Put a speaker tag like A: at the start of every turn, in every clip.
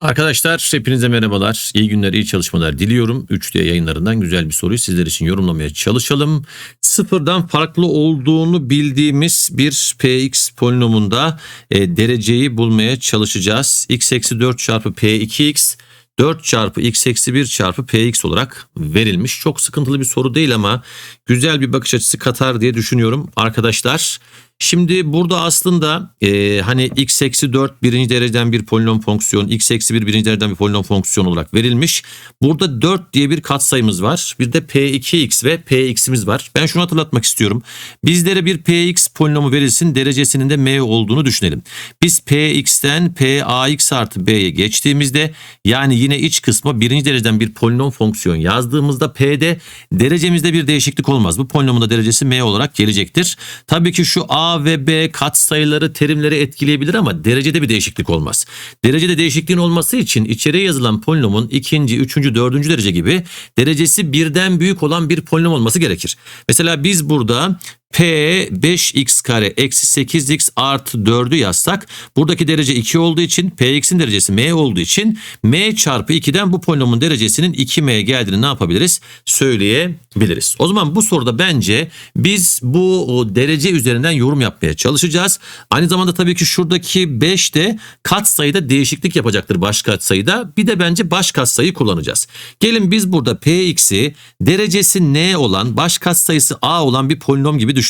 A: Arkadaşlar hepinize merhabalar. İyi günler, iyi çalışmalar diliyorum. 3D yayınlarından güzel bir soruyu sizler için yorumlamaya çalışalım. Sıfırdan farklı olduğunu bildiğimiz bir px polinomunda e, dereceyi bulmaya çalışacağız. x eksi 4 çarpı p2x 4 çarpı x eksi 1 çarpı px olarak verilmiş. Çok sıkıntılı bir soru değil ama güzel bir bakış açısı katar diye düşünüyorum arkadaşlar. Şimdi burada aslında e, hani x eksi 4 birinci dereceden bir polinom fonksiyon, x eksi 1 birinci dereceden bir polinom fonksiyon olarak verilmiş. Burada 4 diye bir katsayımız var. Bir de p2x ve px'imiz var. Ben şunu hatırlatmak istiyorum. Bizlere bir px polinomu verilsin derecesinin de m olduğunu düşünelim. Biz px'ten pax artı b'ye geçtiğimizde yani yine iç kısma birinci dereceden bir polinom fonksiyon yazdığımızda p'de derecemizde bir değişiklik olmaz. Bu polinomun da derecesi m olarak gelecektir. Tabii ki şu a A ve B katsayıları terimleri etkileyebilir ama derecede bir değişiklik olmaz. Derecede değişikliğin olması için içeriye yazılan polinomun ikinci, üçüncü, dördüncü derece gibi derecesi birden büyük olan bir polinom olması gerekir. Mesela biz burada P 5x kare eksi 8x artı 4'ü yazsak buradaki derece 2 olduğu için Px'in derecesi m olduğu için m çarpı 2'den bu polinomun derecesinin 2m geldiğini ne yapabiliriz? Söyleyebiliriz. O zaman bu soruda bence biz bu derece üzerinden yorum yapmaya çalışacağız. Aynı zamanda tabii ki şuradaki 5 de kat sayıda değişiklik yapacaktır baş kat sayıda. Bir de bence baş kat sayı kullanacağız. Gelin biz burada Px'i derecesi n olan baş kat sayısı a olan bir polinom gibi düşünelim.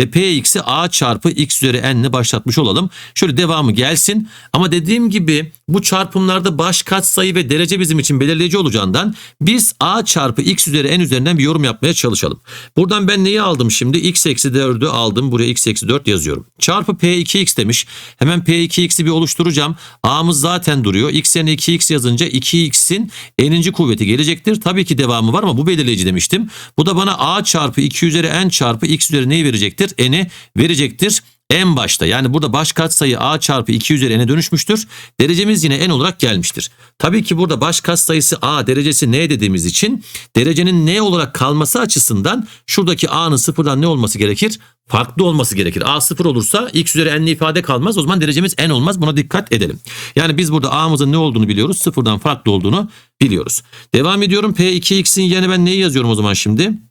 A: Ve Px'i a çarpı x üzeri n ile başlatmış olalım. Şöyle devamı gelsin. Ama dediğim gibi bu çarpımlarda baş katsayı ve derece bizim için belirleyici olacağından biz a çarpı x üzeri n üzerinden bir yorum yapmaya çalışalım. Buradan ben neyi aldım şimdi? x eksi 4'ü aldım. Buraya x eksi 4 yazıyorum. Çarpı p2x demiş. Hemen p2x'i bir oluşturacağım. a'mız zaten duruyor. x yerine 2x yazınca 2x'in n'inci kuvveti gelecektir. Tabii ki devamı var ama bu belirleyici demiştim. Bu da bana a çarpı 2 üzeri n çarpı x üzeri neyi verecektir? N'i verecektir en başta yani burada baş katsayı a çarpı 2 üzeri n'e dönüşmüştür. Derecemiz yine n olarak gelmiştir. Tabii ki burada baş katsayısı a derecesi n dediğimiz için derecenin n olarak kalması açısından şuradaki a'nın sıfırdan ne olması gerekir? Farklı olması gerekir. A sıfır olursa x üzeri n'li ifade kalmaz. O zaman derecemiz n olmaz. Buna dikkat edelim. Yani biz burada a'mızın ne olduğunu biliyoruz. Sıfırdan farklı olduğunu biliyoruz. Devam ediyorum. P2x'in yerine ben neyi yazıyorum o zaman şimdi?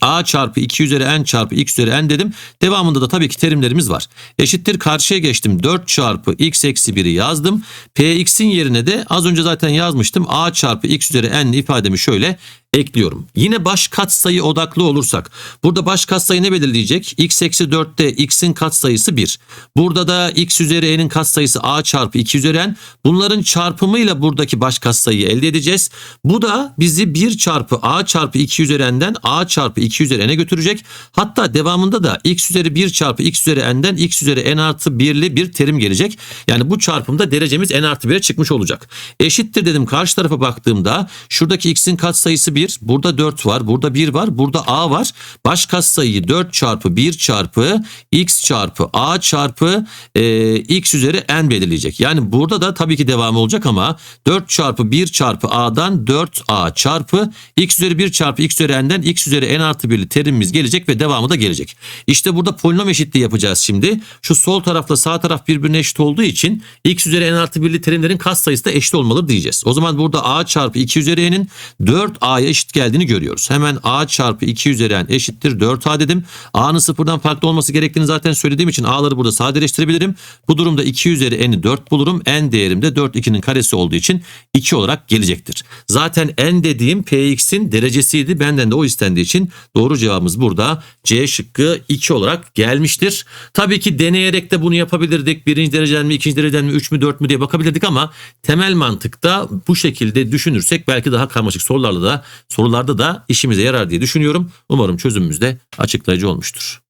A: A çarpı 2 üzeri n çarpı x üzeri n dedim. Devamında da tabii ki terimlerimiz var. Eşittir karşıya geçtim. 4 çarpı x eksi 1'i yazdım. px'in yerine de az önce zaten yazmıştım. a çarpı x üzeri n ifademi şöyle ekliyorum. Yine baş katsayı odaklı olursak burada baş katsayı ne belirleyecek? x eksi 4'te x'in katsayısı 1. Burada da x üzeri n'in katsayısı a çarpı 2 üzeri n. Bunların çarpımıyla buradaki baş katsayıyı elde edeceğiz. Bu da bizi 1 çarpı a çarpı 2 üzeri n'den a çarpı 2 üzeri n'e götürecek. Hatta devamında da x üzeri 1 çarpı x üzeri n'den x üzeri n artı 1'li bir terim gelecek. Yani bu çarpımda derecemiz n artı 1'e çıkmış olacak. Eşittir dedim karşı tarafa baktığımda şuradaki x'in katsayısı 1 1. Burada 4 var. Burada 1 var. Burada a var. Baş katsayıyı 4 çarpı 1 çarpı x çarpı a çarpı e, x üzeri n belirleyecek. Yani burada da tabii ki devamı olacak ama 4 çarpı 1 çarpı a'dan 4a çarpı x üzeri 1 çarpı x üzeri n'den x üzeri n artı 1'li terimimiz gelecek ve devamı da gelecek. İşte burada polinom eşitliği yapacağız şimdi. Şu sol tarafla sağ taraf birbirine eşit olduğu için x üzeri n artı 1'li terimlerin katsayısı da eşit olmalı diyeceğiz. O zaman burada a çarpı 2 üzeri n'in 4a'ya eşit geldiğini görüyoruz. Hemen a çarpı 2 üzeri n eşittir 4a dedim. a'nın sıfırdan farklı olması gerektiğini zaten söylediğim için a'ları burada sadeleştirebilirim. Bu durumda 2 üzeri n'i 4 bulurum. n değerim de 4 2'nin karesi olduğu için 2 olarak gelecektir. Zaten n dediğim px'in derecesiydi. Benden de o istendiği için doğru cevabımız burada C şıkkı 2 olarak gelmiştir. Tabii ki deneyerek de bunu yapabilirdik. Birinci dereceden mi, ikinci dereceden mi, 3 mü, 4 mü diye bakabilirdik ama temel mantıkta bu şekilde düşünürsek belki daha karmaşık sorularla da sorularda da işimize yarar diye düşünüyorum. Umarım çözümümüz de açıklayıcı olmuştur.